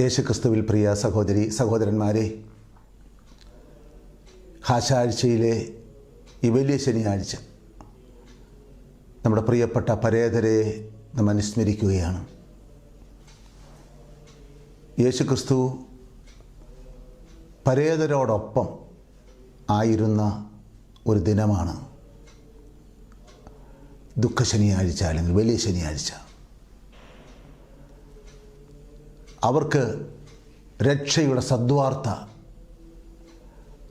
യേശുക്രിസ്തുവിൽ പ്രിയ സഹോദരി സഹോദരന്മാരെ ഹാശാഴ്ചയിലെ ഈ വലിയ ശനിയാഴ്ച നമ്മുടെ പ്രിയപ്പെട്ട പരേതരെ നാം അനുസ്മരിക്കുകയാണ്. യേശുക്രിസ്തു പരേതരോടൊപ്പം ആയിരുന്ന ഒരു ദിനമാണ് ദുഃഖ ശനിയാഴ്ച അല്ലെങ്കിൽ വലിയ ശനിയാഴ്ച. അവർക്ക് രക്ഷയുടെ സദ്വാർത്ത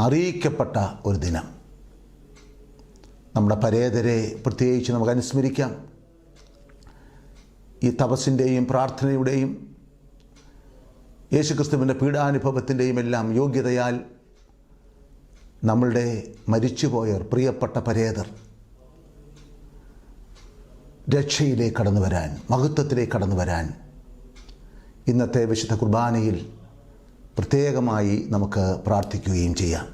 അറിയിക്കപ്പെട്ട ഒരു ദിനം. നമ്മുടെ പരേതരെ പ്രത്യേകിച്ച് നമുക്ക് അനുസ്മരിക്കാം. ഈ തപസ്സിന്റെയും പ്രാർത്ഥനയുടെയും യേശുക്രിസ്തുവിന്റെ പീഡാനുഭവത്തിന്റെയും എല്ലാം യോഗ്യതയാൽ നമ്മളുടെ മരിച്ചുപോയർ പ്രിയപ്പെട്ട പരേതർ രക്ഷയിലേക്ക് കടന്നു വരാൻ മഹത്വത്തിലേക്ക് കടന്നു വരാൻ ഇന്നത്തെ വിശുദ്ധ കുർബാനയിൽ പ്രത്യേകമായി നമുക്ക് പ്രാർത്ഥിക്കുകയും ചെയ്യാം.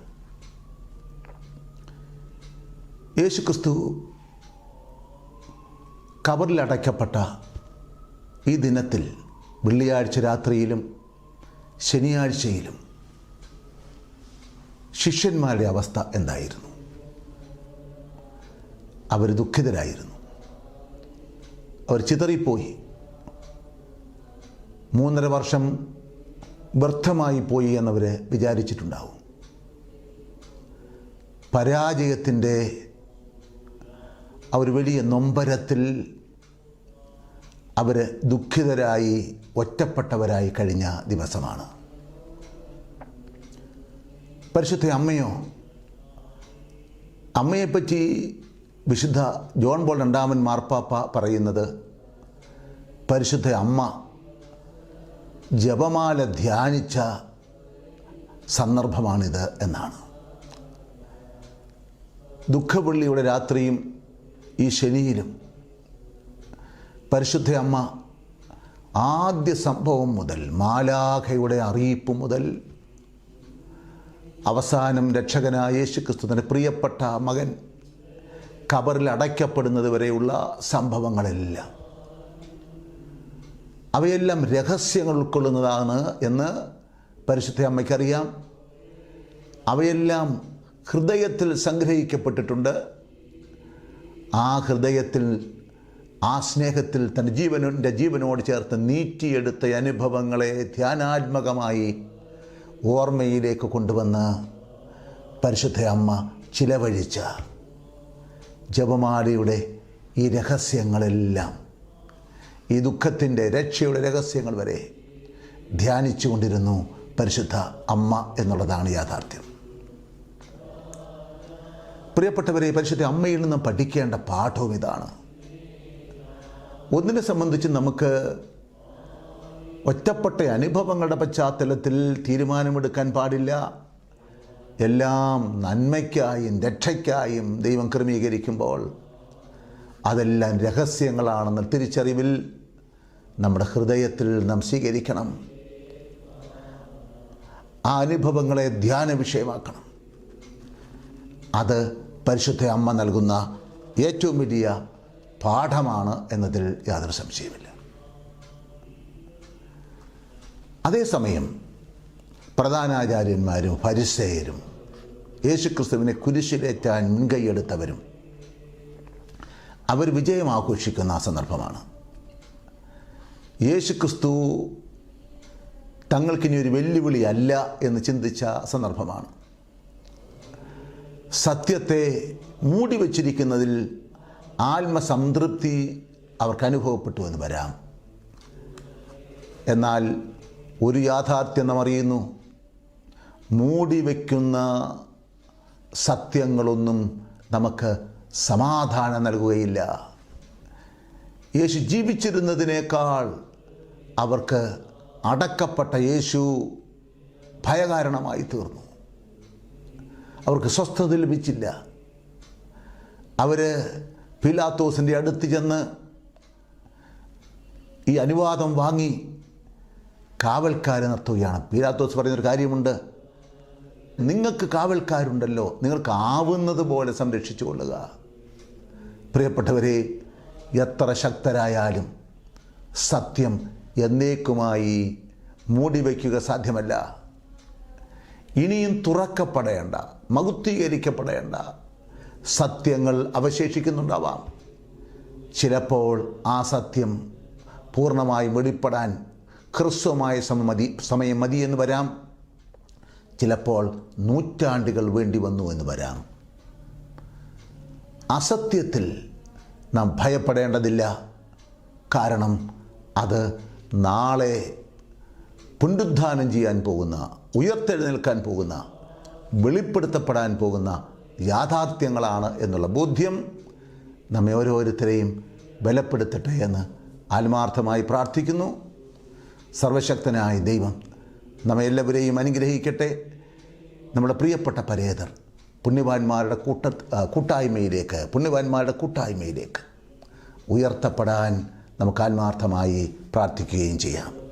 യേശുക്രിസ്തു കബറിലടയ്ക്കപ്പെട്ട ഈ ദിനത്തിൽ വെള്ളിയാഴ്ച രാത്രിയിലും ശനിയാഴ്ചയിലും ശിഷ്യന്മാരുടെ അവസ്ഥ എന്തായിരുന്നു? അവർ ദുഃഖിതരായിരുന്നു. അവർ ചിതറിപ്പോയി. മൂന്നര വർഷം വ്യർത്ഥമായി പോയി എന്നവർ വിചാരിച്ചിട്ടുണ്ടാവും. പരാജയത്തിന്റെ അവർ വലിയ നൊമ്പരത്തിൽ അവർ ദുഃഖിതരായി ഒറ്റപ്പെട്ടവരായി കഴിഞ്ഞ ദിവസമാണ്. പരിശുദ്ധ അമ്മയോ അമ്മയെപ്പറ്റി വിശുദ്ധ ജോൺ ബോൾ രണ്ടാമൻ മാർപ്പാപ്പ പറയുന്നത് പരിശുദ്ധ അമ്മ ജപമാല ധ്യാനിച്ച സന്ദർഭമാണിത് എന്നാണ്. ദുഃഖപള്ളിയുടെ രാത്രിയും ഈ ശനിയിലും പരിശുദ്ധ അമ്മ ആദ്യ സംഭവം മുതൽ മാലാഖയുടെ അറിയിപ്പ് മുതൽ അവസാനം രക്ഷകനായ യേശുക്രിസ്തുവിന്റെ പ്രിയപ്പെട്ട മകൻ കബറിൽ അടയ്ക്കപ്പെടുന്നത് വരെയുള്ള സംഭവങ്ങളെല്ലാം അവയെല്ലാം രഹസ്യങ്ങൾ ഉൾക്കൊള്ളുന്നതാണ് എന്ന് പരിശുദ്ധ അമ്മയ്ക്കറിയാം. അവയെല്ലാം ഹൃദയത്തിൽ സംഗ്രഹിക്കപ്പെട്ടിട്ടുണ്ട്. ആ ഹൃദയത്തിൽ ആ സ്നേഹത്തിൽ തന്റെ ജീവനന്റെ ജീവനോട് ചേർത്ത് നീറ്റിയെടുത്ത അനുഭവങ്ങളെ ധ്യാനാത്മകമായി ഓർമ്മയിലേക്ക് കൊണ്ടുവന്ന് പരിശുദ്ധ അമ്മ ചിലവഴിച്ച ജപമാലയുടെ ഈ രഹസ്യങ്ങളെല്ലാം ഈ ദുഃഖത്തിന്റെ രക്ഷയുടെ രഹസ്യങ്ങൾ വരെ ധ്യാനിച്ചു കൊണ്ടിരുന്നു പരിശുദ്ധ അമ്മ എന്നുള്ളതാണ് യാഥാർത്ഥ്യം. പ്രിയപ്പെട്ടവരെ പരിശുദ്ധ അമ്മയിൽ നിന്നും പഠിക്കേണ്ട പാഠവും ഇതാണ്. ഒന്നിനെ സംബന്ധിച്ച് നമുക്ക് ഒറ്റപ്പെട്ട അനുഭവങ്ങളുടെ പശ്ചാത്തലത്തിൽ തീരുമാനമെടുക്കാൻ പാടില്ല. എല്ലാം നന്മയ്ക്കായും രക്ഷയ്ക്കായും ദൈവം ക്രമീകരിക്കുമ്പോൾ അതെല്ലാം രഹസ്യങ്ങളാണെന്ന തിരിച്ചറിവിൽ നമ്മുടെ ഹൃദയത്തിൽ നാം സ്വീകരിക്കണം. ആ അനുഭവങ്ങളെ ധ്യാന വിഷയമാക്കണം. അത് പരിശുദ്ധ അമ്മ നൽകുന്ന ഏറ്റവും വലിയ പാഠമാണ് എന്നതിൽ യാതൊരു സംശയമില്ല അതേസമയം പ്രധാനാചാര്യന്മാരും പരിസയരും യേശുക്രിസ്തുവിനെ കുരിശിലേറ്റാൻ മുൻകൈയെടുത്തവരും അവർ വിജയം ആഘോഷിക്കുന്ന സന്ദർഭമാണ്. യേശുക്രിസ്തു തങ്ങൾക്കിനി ഒരു വെല്ലുവിളി അല്ല എന്ന് ചിന്തിച്ച സന്ദർഭമാണ്. സത്യത്തെ മൂടി വച്ചിരിക്കുന്നതിൽ ആത്മസംതൃപ്തി അവർക്ക് അനുഭവപ്പെട്ടു എന്ന് വരാം. എന്നാൽ ഒരു യാഥാർത്ഥ്യം നാം അറിയുന്നു. മൂടി വയ്ക്കുന്ന സത്യങ്ങളൊന്നും നമുക്ക് സമാധാനം നൽകുകയില്ല. യേശു ജീവിച്ചിരുന്നതിനേക്കാൾ അവർക്ക് അടക്കപ്പെട്ട യേശു ഭയകാരണമായി തീർന്നു അവർക്ക് സ്വസ്ഥത ലഭിച്ചില്ല. അവർ പിലാത്തോസിന്റെ അടുത്ത് ചെന്ന് ഈ അനുവാദം വാങ്ങി കാവൽക്കാരെ നിർത്തുകയാണ്. പീലാത്തോസ് പറയുന്നൊരു കാര്യമുണ്ട്. നിങ്ങൾക്ക് കാവൽക്കാരുണ്ടല്ലോ. നിങ്ങൾക്ക് ആവുന്നത് പോലെ സംരക്ഷിച്ചു കൊള്ളുക പ്രിയപ്പെട്ടവരെ എത്ര ശക്തരായാലും സത്യം എന്നേക്കുമായി മൂടിവയ്ക്കുക സാധ്യമല്ല. ഇനിയും തുറക്കപ്പെടേണ്ട മകുത്തീകരിക്കപ്പെടേണ്ട സത്യങ്ങൾ അവശേഷിക്കുന്നുണ്ടാവാം. ചിലപ്പോൾ ആ സത്യം പൂർണമായി വെളിപ്പെടാൻ ഹ്രസ്വമായ സമതി സമയം മതി എന്ന് വരാം. ചിലപ്പോൾ നൂറ്റാണ്ടുകൾ വേണ്ടി വന്നു എന്ന് വരാം. അസത്യത്തിൽ നാം ഭയപ്പെടേണ്ടതില്ല. കാരണം അത് നാളെ പുനരുദ്ധാനം ചെയ്യാൻ പോകുന്ന ഉയർത്തെഴുന്നേൽക്കാൻ പോകുന്ന വെളിപ്പെടുത്തപ്പെടാൻ പോകുന്ന യാഥാർത്ഥ്യങ്ങളാണ് എന്നുള്ള ബോധ്യം നമ്മെ ഓരോരുത്തരെയും ബലപ്പെടുത്തട്ടെ എന്ന് ആത്മാർത്ഥമായി പ്രാർത്ഥിക്കുന്നു. സർവശക്തനായ ദൈവം നമ്മെ എല്ലാവരെയും അനുഗ്രഹിക്കട്ടെ. നമ്മുടെ പ്രിയപ്പെട്ട പരേതർ പുണ്യവാന്മാരുടെ കൂട്ട കൂട്ടായ്മയിലേക്ക് പുണ്യവാന്മാരുടെ കൂട്ടായ്മയിലേക്ക് ഉയർത്തപ്പെടാൻ നമുക്ക് ആത്മാർത്ഥമായി പ്രാർത്ഥിക്കുകയും ചെയ്യാം.